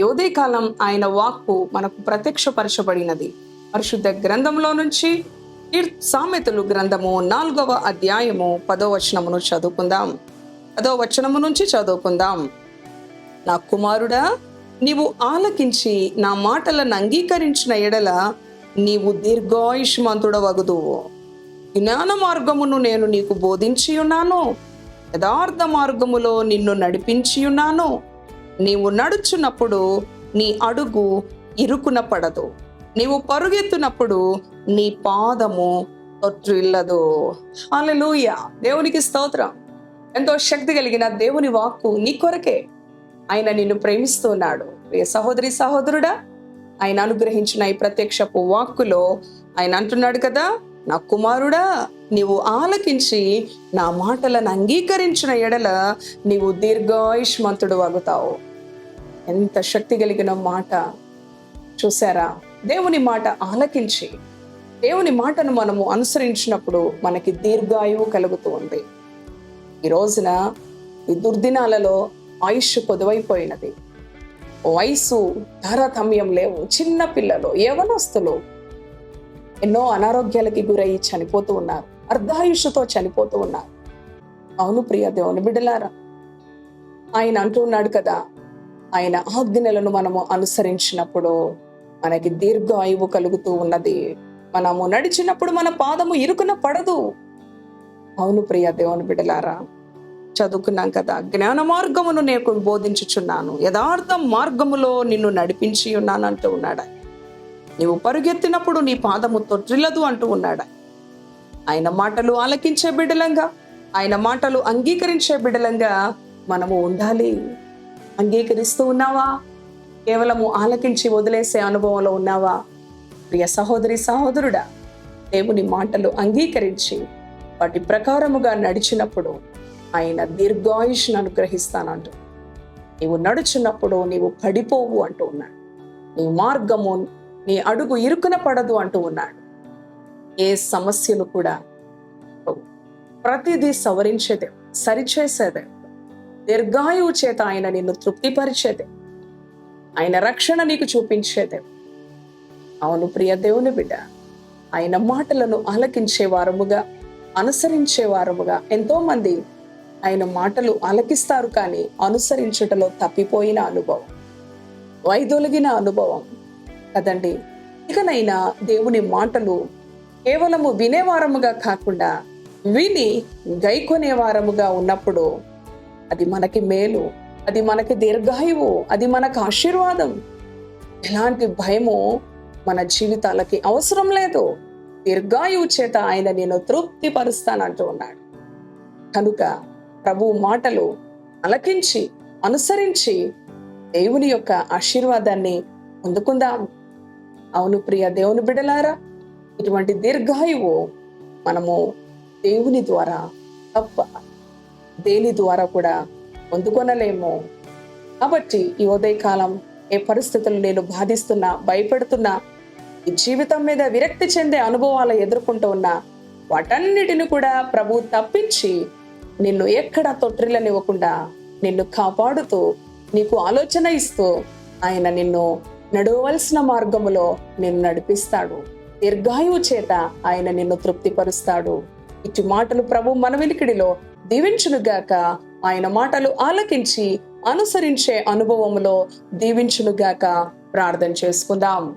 ఈ ఆయన వాక్కు మనకు ప్రత్యక్షపరచబడినది. పరిశుద్ధ గ్రంథంలో నుంచి సామెతలు గ్రంథము నాలుగవ అధ్యాయము పదో వచనమును చదువుకుందాం. పదో వచనము నుంచి చదువుకుందాం. నా కుమారుడా నీవు ఆలకించి నా మాటలను అంగీకరించిన ఎడల నీవు దీర్ఘాయుష్మంతుడవగుదువు. జ్ఞాన మార్గమును నేను నీకు బోధించి ఉన్నాను యథార్థ మార్గములో నిన్ను నడిపించి ఉన్నాను నీవు నడుచున్నప్పుడు నీ అడుగు ఇరుకున పడదు నీవు పరుగెత్తునప్పుడు నీ పాదము తొట్టిల్లదు. హల్లెలూయా! దేవునికి స్తోత్రం. ఎంతో శక్తి కలిగిన దేవుని వాక్కు నీ కొరకే. ఆయన నిన్ను ప్రేమిస్తున్నాడు. ప్రియ సహోదరి సహోదరుడా ఆయన అనుగ్రహించిన ఈ ప్రత్యక్షపు వాక్కులో ఆయన అంటున్నాడు కదా నా కుమారుడా నీవు ఆలకించి నా మాటలను అంగీకరించిన ఎడల నీవు దీర్ఘాయుష్మంతుడు అగుతావు ఎంత శక్తి కలిగిన మాట చూసారా? దేవుని మాట ఆలకించి దేవుని మాటను మనము అనుసరించినప్పుడు మనకి దీర్ఘాయువు కలుగుతూ ఉంది. ఈ రోజున ఈ దుర్దినాలలో ఆయుష్ పొదువైపోయినది. వయసు తారతమ్యం లేవు. చిన్న పిల్లలు యవనస్తులు ఎన్నో అనారోగ్యాలకి గురయ్యి చనిపోతూ ఉన్నారు. అర్ధాయుషుతో చనిపోతూ ఉన్నారు. అవును ప్రియ దేవుని బిడ్డలారా ఆయన అంటూ ఉన్నాడు కదా ఆయన ఆజ్ఞలను మనము అనుసరించినప్పుడు మనకి దీర్ఘ ఆయువు కలుగుతూ ఉన్నది. మనము నడిచినప్పుడు మన పాదము ఇరుకున పడదు. అవును ప్రియ దేవుని బిడ్డలారా చదువుకున్నాం కదా జ్ఞాన మార్గమును నేను బోధించుచున్నాను. యథార్థ మార్గములో నిన్ను నడిపించి ఉన్నాను అంటూ ఉన్నాడా? నీవు పరుగెత్తినప్పుడు నీ పాదము తొట్టిల్లదు అంటూ ఉన్నాడా? ఆయన. ఆయన మాటలు ఆలకించే బిడ్డలంగా ఆయన మాటలు అంగీకరించే బిడ్డలంగా మనము ఉండాలి. అంగీకరిస్తూ ఉన్నావా? కేవలము ఆలకించి వదిలేసే అనుభవంలో ఉన్నావా? ప్రియ సహోదరి సహోదరుడా దేవుని మాటలు అంగీకరించి వాటి ప్రకారముగా నడిచినప్పుడు ఆయన దీర్ఘాయుష్ను అనుగ్రహిస్తానంటూ. నీవు నడుచున్నప్పుడు నీవు పడిపోవు అంటూ ఉన్నాడు. నీ మార్గము నీ అడుగు ఇరుకున పడదు అంటూ ఉన్నాడు. ఏ సమస్యలు కూడా ప్రతిదీ సవరించేదే సరిచేసేదే. దీర్ఘాయువు చేత ఆయన నిన్ను తృప్తిపరిచేదే. ఆయన రక్షణ నీకు చూపించేదే. అవును ప్రియ దేవుని బిడ్డ ఆయన మాటలను ఆలకించే వారముగా అనుసరించే వారముగా ఎంతో మంది ఆయన మాటలు ఆలకిస్తారు కానీ అనుసరించుటలో తప్పిపోయిన అనుభవం వైదొలిగిన అనుభవం కదండి. ఇకనైనా దేవుని మాటలు కేవలము వినేవారముగా కాకుండా విని గైకొనే వారముగా ఉన్నప్పుడు అది మనకి మేలు అది మనకి దీర్ఘాయువు అది మనకు ఆశీర్వాదం. ఎలాంటి భయము మన జీవితాలకి అవసరం లేదు. దీర్ఘాయువు చేత ఆయన నేను తృప్తి పరుస్తానంటూ ఉన్నాడు. కనుక ప్రభు మాటలు అలకించి అనుసరించి దేవుని యొక్క ఆశీర్వాదాన్ని పొందుకుందాం. అవును ప్రియ దేవుని బిడలారా ఇటువంటి దీర్ఘాయువు మనము దేవుని ద్వారా తప్ప దేని ద్వారా కూడా పొందుకొనలేము. కాబట్టి ఈ ఉదయకాలం ఏ పరిస్థితులు నేను బాధిస్తున్నా భయపడుతున్నా ఈ జీవితం మీద విరక్తి చెందే అనుభవాలు ఎదుర్కొంటూ ఉన్నా వాటన్నిటిని కూడా ప్రభు తప్పించి నిన్ను ఎక్కడ తొట్టిల్లనివ్వకుండా నిన్ను కాపాడుతూ నీకు ఆలోచన ఇస్తూ ఆయన నిన్ను నడవలసిన మార్గములో నిన్ను నడిపిస్తాడు. దీర్ఘాయువు చేత ఆయన నిన్ను తృప్తిపరుస్తాడు. ఇటు మాటలు ప్రభు మన వెలికిడిలో దీవించునుగాక. ఆయన మాటలు ఆలకించి అనుసరించే అనుభవములో దీవించునుగాక. ప్రార్థన చేసుకుందాం.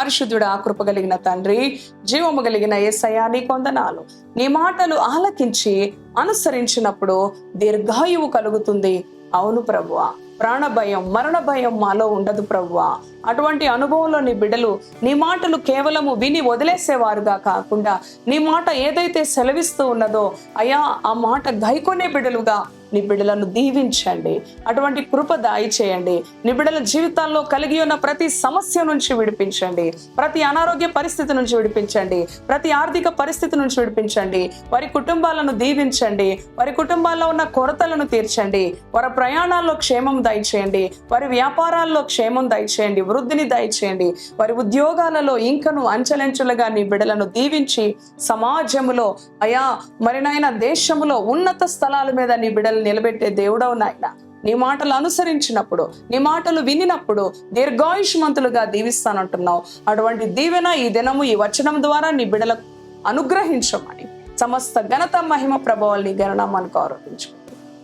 పరిశుద్ధుడా కృప కలిగిన తండ్రి జీవము కలిగిన ఏసయ్యా నీ కొందనాలు. నీ మాటలు ఆలకించి అనుసరించినప్పుడు దీర్ఘాయువు కలుగుతుంది. అవును ప్రభువ. ప్రాణ భయం మరణ భయం మాలో ఉండదు ప్రభువా. అటువంటి అనుభవంలో నీ బిడ్డలు నీ మాటలు కేవలము విని వదిలేసేవారుగా కాకుండా నీ మాట ఏదైతే సెలవిస్తూ ఉన్నదో అయా ఆ మాట గైకొనే బిడ్డలుగా నీ బిడ్డలను దీవించండి. అటువంటి కృప దాయి చేయండి నీ బిడ్డల జీవితాల్లో కలిగి ఉన్న ప్రతి సమస్య నుంచి విడిపించండి. ప్రతి అనారోగ్య పరిస్థితి నుంచి విడిపించండి. ప్రతి ఆర్థిక పరిస్థితి నుంచి విడిపించండి. వారి కుటుంబాలను దీవించండి. వారి కుటుంబాల్లో ఉన్న కొరతలను తీర్చండి. వారి ప్రయాణాల్లో క్షేమం దయచేయండి. వారి వ్యాపారాల్లో క్షేమం దయచేయండి. వృద్ధిని దయచేయండి. వారి ఉద్యోగాలలో ఇంకను అంచెలంచెలుగా నీ బిడలను దీవించి సమాజములో అయా మరి నాయన దేశములో ఉన్నత స్థలాల మీద నీ బిడలు నిలబెట్టే దేవుడవు నాయన. నీ మాటలు అనుసరించినప్పుడు నీ మాటలు వినినప్పుడు దీర్ఘాయుష్మంతులుగా దీవిస్తానంటున్నావు. అటువంటి దీవెన ఈ దినము ఈ వచనం ద్వారా నీ బిడలకు అనుగ్రహించమని సమస్త ఘనత మహిమ ప్రభావాల్ని గణనామానికి ఆరోపించు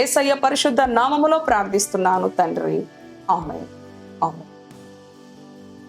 ఏసయ్య పరిశుద్ధ నామములో ప్రార్థిస్తున్నాను తండ్రి. ఆమె ఆమె